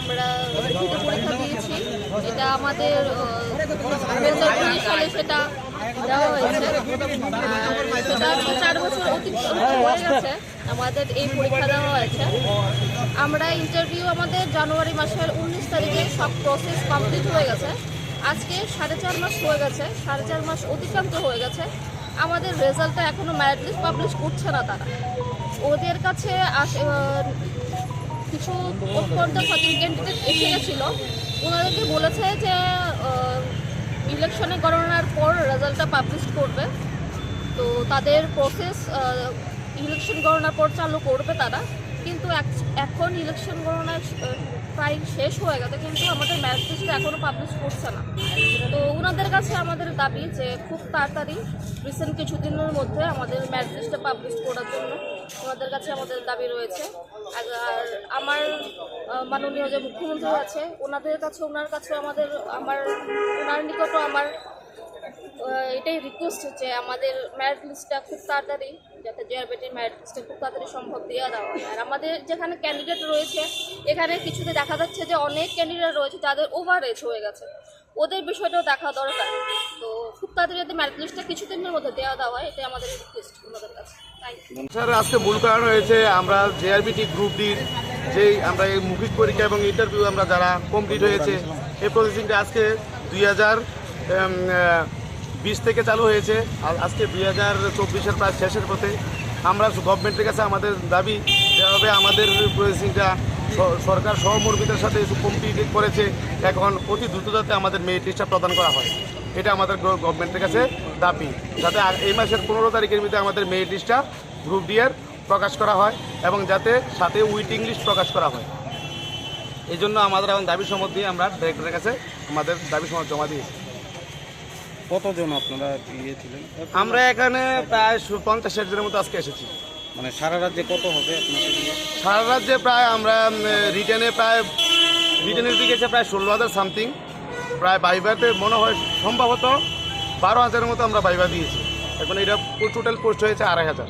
আমরা পরীক্ষা দিয়েছি। এটা আমাদের সেটা চার বছর হয়ে গেছে। আমাদের এই পরীক্ষা দেওয়া হয়েছে। আমরা ইন্টারভিউ আমাদের জানুয়ারি মাসের উনিশ তারিখে সব প্রসেস কমপ্লিট হয়ে গেছে। আজকে সাড়ে চার মাস হয়ে গেছে। সাড়ে চার মাস অতিক্রান্ত হয়ে গেছে। আমাদের রেজাল্টটা এখনও ম্যারিট লিস্ট পাবলিশ করছে না তারা। ওদের কাছে কিছু সচিন ক্যান্ডিডেট এসে গেছিল ওনাদেরকে বলেছে যে ইলেকশনে গণনার পর রেজাল্টটা পাবলিশ করবে। তো তাদের প্রসেস ইলেকশন গণনার পর চালু করবে তারা। কিন্তু এখন ইলেকশন গণনা প্রায় শেষ হয়ে গেছে, কিন্তু আমাদের ম্যাচ লিস্টটা এখনও পাবলিশ করছে না। তো ওনাদের কাছে আমাদের দাবি যে, খুব তাড়াতাড়ি রিসেন্ট কিছুদিনের মধ্যে আমাদের ম্যাচ লিস্টটা পাবলিশ করার জন্য ওনাদের কাছে আমাদের দাবি রয়েছে। আর আমার মাননীয় যে মুখ্যমন্ত্রী আছে, ওনাদের কাছে, ওনার কাছে আমাদের, আমার, ওনার নিকটও আমার এটাই রিকোয়েস্ট হচ্ছে আমাদের ম্যারিট লিস্টটা খুব তাড়াতাড়ি, যাতে জেআরবিটির ম্যারিট লিস্টটা খুব তাড়াতাড়ি সম্ভব দেওয়া দেওয়া হয়। আর আমাদের যেখানে ক্যান্ডিডেট রয়েছে, এখানে কিছুতে দেখা যাচ্ছে যে অনেক ক্যান্ডিডেট রয়েছে, যাদের ওভার এজ হয়ে গেছে। ওদের বিষয়টাও দেখা দরকার। তো খুব তাড়াতাড়ি যাতে ম্যারিট লিস্টটা কিছুদিনের মধ্যে দেওয়া দেওয়া হয়, এটাই আমাদের রিকোয়েস্ট ওনাদের কাছে। স্যার, আজকে মূল কারণ হয়েছে, আমরা জেআরবিটি গ্রুপ ডির যেই আমরা এই মৌখিক পরীক্ষা এবং ইন্টারভিউ আমরা যারা কমপ্লিট হয়েছে, এই প্রসেসিংটা আজকে দুই হাজার বিশ থেকে চালু হয়েছে, আর আজকে দুই হাজার চব্বিশের প্রায় শেষের পথে। আমরা গভর্নমেন্টের কাছে আমাদের দাবি যেভাবে আমাদের প্রসেসিংটা সরকার সহমর্মিতার সাথে কমপ্লিট করেছে। এখন অতি দ্রুত যাতে আমাদের মেরিট লিস্টটা প্রদান করা হয়। এটা আমাদের গভর্নমেন্টের কাছে দাবি। যাতে এই মাসের পনেরো তারিখের মধ্যে আমাদের মেরিট লিস্টটা গ্রুপ ডিয়ার প্রকাশ করা হয় এবং যাতে সাথে উইটিং লিস্ট প্রকাশ করা হয়। এই জন্য আমাদের এখন দাবি সমত দিয়ে আমরা ডিরেক্টরের কাছে আমাদের দাবি সমত জমা দিয়েছি। কতজন আপনারা ইয়ে আমরা এখানে প্রায় পঞ্চাশ ষাট জনের মতো আজকে এসেছি। মানে সারা রাজ্যে কত হবে? সারা রাজ্যে প্রায় আমরা রিটার্নে প্রায় রিটার্নের দিকে প্রায় ষোলো হাজার সামথিং প্রায় বাইবাতে মনে হয় সম্ভবত বারো হাজারের মতো আমরা বাইবা দিয়েছি। এখন এটা টোটাল পোস্ট হয়েছে আড়াই হাজার।